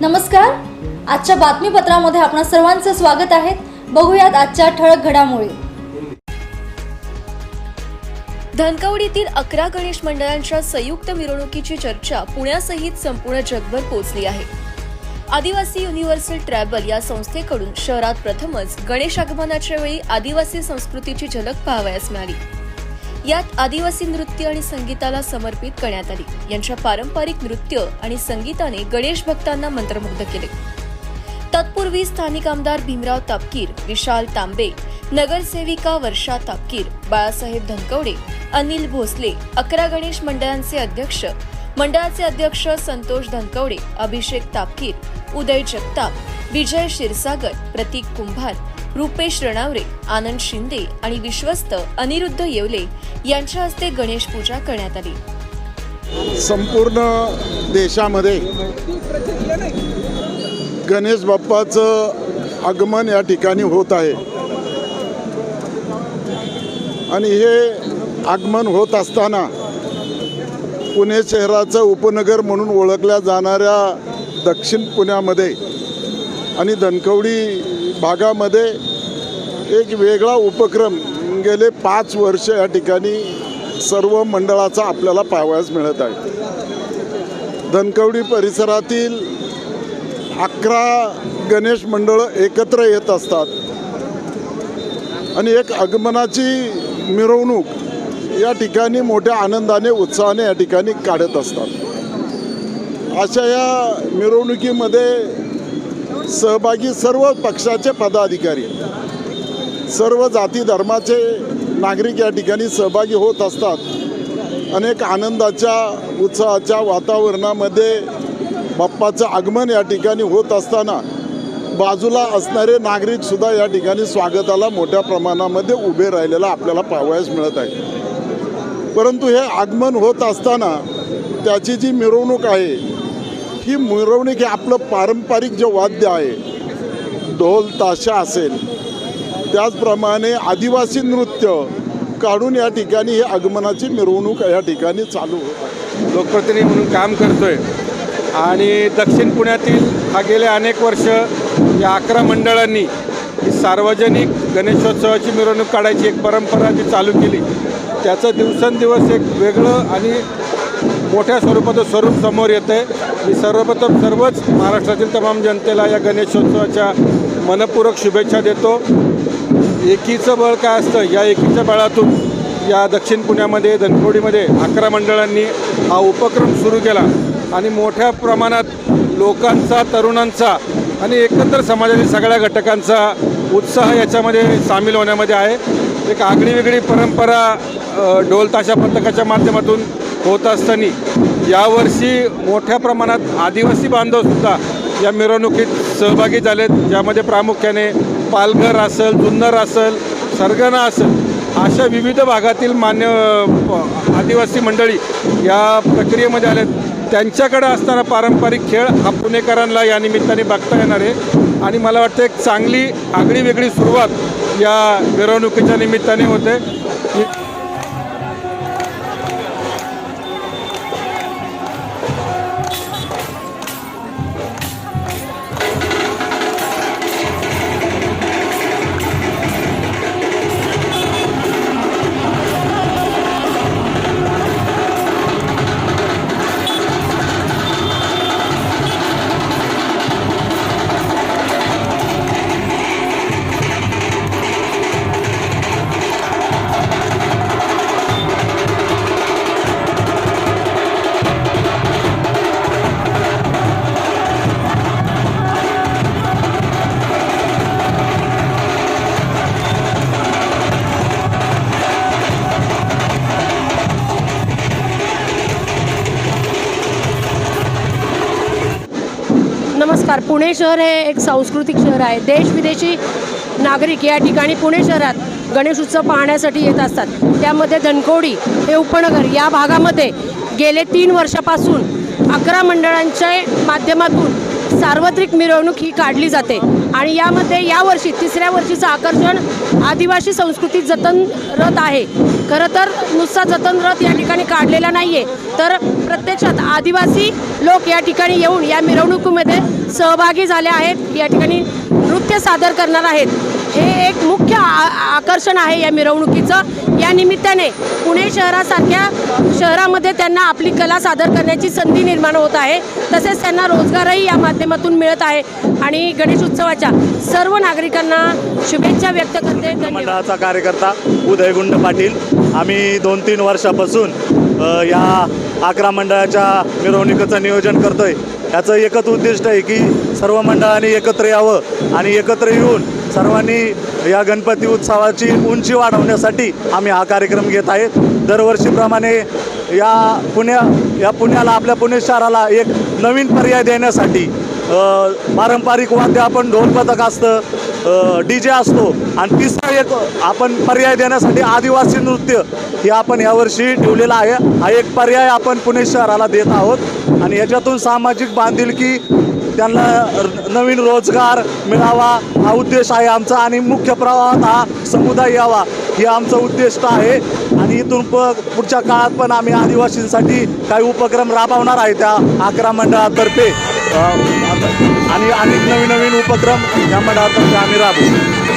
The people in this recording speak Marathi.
नमस्कार. आजच्या बातमीपत्रामध्ये आपणा सर्वांचं स्वागत आहे. बघूयात आजच्या ठळक घडामोडी. धनकवडीतील अकरा गणेश मंडळांच्या संयुक्त मिरवणुकीची चर्चा पुण्यासहित संपूर्ण जगभर पोहोचली आहे. आदिवासी युनिव्हर्सल ट्रॅव्हल या संस्थेकडून शहरात प्रथमच गणेश आगमनाच्या वेळी आदिवासी संस्कृतीची झलक पाहावयास मिळाली. यात आदिवासी नृत्य आणि संगीताला समर्पित करण्यात आली. यांच्या पारंपरिक नृत्य आणि संगीताने गणेश भक्तांना मंत्रमुग्ध केले. तत्पूर्वी स्थानिक आमदार भीमराव तापकीर विशाल तांबे नगरसेविका वर्षा तापकीर बाळासाहेब धनकवडे अनिल भोसले अकरा गणेश मंडळांचे अध्यक्ष मंडळाचे अध्यक्ष संतोष धनकवडे अभिषेक तापकीर उदय जगताप विजय क्षीरसागर प्रतीक कुंभार रुपेश रणावरे आनंद शिंदे आणि विश्वस्त अनिरुद्ध येवले यांच्या हस्ते गणेश पूजा करण्यात आली. संपूर्ण देशामध्ये गणेश बाप्पाचं आगमन या ठिकाणी होत आहे. आणि हे आगमन होत असताना पुणे शहराचं उपनगर म्हणून ओळखल्या जाणाऱ्या दक्षिण पुण्यामध्ये आणि धनकवडी भागामध्ये एक वेगळा उपक्रम गेले पाच वर्ष या ठिकाणी सर्व मंडळाचा आपल्याला पाहावयास मिळत आहे. धनकवडी परिसरातील अकरा गणेश मंडळं एकत्र येत असतात. आणि एक आगमनाची मिरवणूक या ठिकाणी मोठ्या आनंदाने उत्साहाने या ठिकाणी काढत असतात. अशा या मिरवणुकीमध्ये सहभागी सर्व पक्षाचे पदाधिकारी सर्व जाती धर्माचे नागरिक या ठिकाणी सहभागी होत असतात. अनेक आनंदाच्या उत्साहाच्या वातावरणामध्ये बाप्पाचं आगमन या ठिकाणी होत असताना बाजूला असणारे नागरिकसुद्धा या ठिकाणी स्वागताला मोठ्या प्रमाणामध्ये उभे राहिलेला आपल्याला पाहावयास मिळत आहे. परंतु हे आगमन होत असताना त्याची जी मिरवणूक आहे ही मिरवणूक हे आपलं पारंपरिक जे वाद्य आहे ढोल ताशा असेल त्याचप्रमाणे आदिवासी नृत्य काढून या ठिकाणी ही आगमनाची मिरवणूक या ठिकाणी चालू होत लोकप्रतिनिधी म्हणून काम करतोय. आणि दक्षिण पुण्यातील हा गेले अनेक वर्ष या अकरा मंडळांनी ही सार्वजनिक गणेशोत्सवाची मिरवणूक काढायची एक परंपरा जी चालू केली त्याचं दिवसेंदिवस एक वेगळं आणि मोठ्या स्वरूपाचं स्वरूप समोर येतं आहे मी सर्वप्रथम सर्वच महाराष्ट्रातील तमाम जनतेला या गणेशोत्सवाच्या मनपूरक शुभेच्छा देतो. एकीचं बळ काय असतं? या एकीच्या बळातून या दक्षिण पुण्यामध्ये धनकोडीमध्ये अकरा मंडळांनी हा उपक्रम सुरू केला. आणि मोठ्या प्रमाणात लोकांचा तरुणांचा आणि एकत्र समाजातील सगळ्या घटकांचा उत्साह याच्यामध्ये सामील होण्यामध्ये आहे. एक आगळी वेगळी परंपरा ढोलताशा पथकाच्या माध्यमातून होत असताना यावर्षी मोठ्या प्रमाणात आदिवासी बांधवसुद्धा या मिरवणुकीत सहभागी झालेत ज्यामध्ये प्रामुख्याने पालघर असेल जुन्नर असेल सरगणा असेल अशा विविध भागातील मान्य आदिवासी मंडळी या प्रक्रियेमध्ये आल्या त्यांच्याकडे असणारा पारंपरिक खेळ हा पुणेकरांना या निमित्ताने बघता येणार आहे. आणि मला वाटतं एक चांगली आगळी वेगळी सुरुवात या मिरवणुकीच्या निमित्ताने होते. नमस्कार. पुणे शहर हे एक सांस्कृतिक शहर आहे. देश विदेशी नागरिक या ठिकाणी पुणे शहरात गणेश उत्सव पाहण्यासाठी येत असतात. त्यामध्ये धनकोडी हे उपनगर या भागामध्ये गेले तीन वर्षापासून अकरा मंडळांच्या माध्यमातून सार्वत्रिक मिरवणूक ही काढली जाते. आणि यामध्ये यावर्षी तिसऱ्या वर्षीचं आकर्षण आदिवासी संस्कृती जतन रथ आहे. खरं तर नुसता जतन रथ या ठिकाणी काढलेला नाही आहे तर प्रत्यक्षात आदिवासी लोक या ठिकाणी येऊन या मिरवणुकीमध्ये सहभागी झाले आहेत. या ठिकाणी नृत्य सादर करणार आहेत. हे एक मुख्य आकर्षण आहे या मिरवणुकीचं. या निमित्ताने पुणे शहरासारख्या शहरामध्ये त्यांना आपली कला सादर करण्याची संधी निर्माण होत आहे. तसेच त्यांना रोजगारही या माध्यमातून मिळत आहे. आणि गणेश उत्सवाच्या सर्व नागरिकांना शुभेच्छा व्यक्त करते. मंडळाचा कार्यकर्ता उदय गुंड पाटील. आम्ही दोन तीन वर्षापासून या अकरा मंडळाच्या मिरवणुकीचं नियोजन करतोय. याचं एकच उद्दिष्ट आहे की सर्व मंडळांनी एकत्र यावं आणि एकत्र येऊन सर्वांनी या गणपती उत्सवाची उंची वाढवण्यासाठी आम्ही हा कार्यक्रम घेत आहे. दरवर्षीप्रमाणे या पुण्या या पुण्याला आपल्या पुणे शहराला एक नवीन पर्याय देण्यासाठी पारंपरिक वाद्य आपण ढोल पथक असतं डी जे असतो आणि तिसरा एक आपण पर्याय देण्यासाठी आदिवासी नृत्य हे आपण यावर्षी ठेवलेलं आहे. हा एक पर्याय आपण पुणे शहराला देत आहोत. आणि याच्यातून सामाजिक बांधिलकी त्यांना नवीन रोजगार मिळावा हा उद्देश आहे आमचा आणि मुख्य प्रवाहात हा समुदाय यावा. हे आमचं उद्दिष्ट आहे आणि इथून प पुढच्या काळात पण आम्ही आदिवासींसाठी काही उपक्रम राबवणार आहे त्या अकरा मंडळातर्फे. आणि अनेक नवीन नवीन उपक्रम या मंडळातर्फे आम्ही राबवू.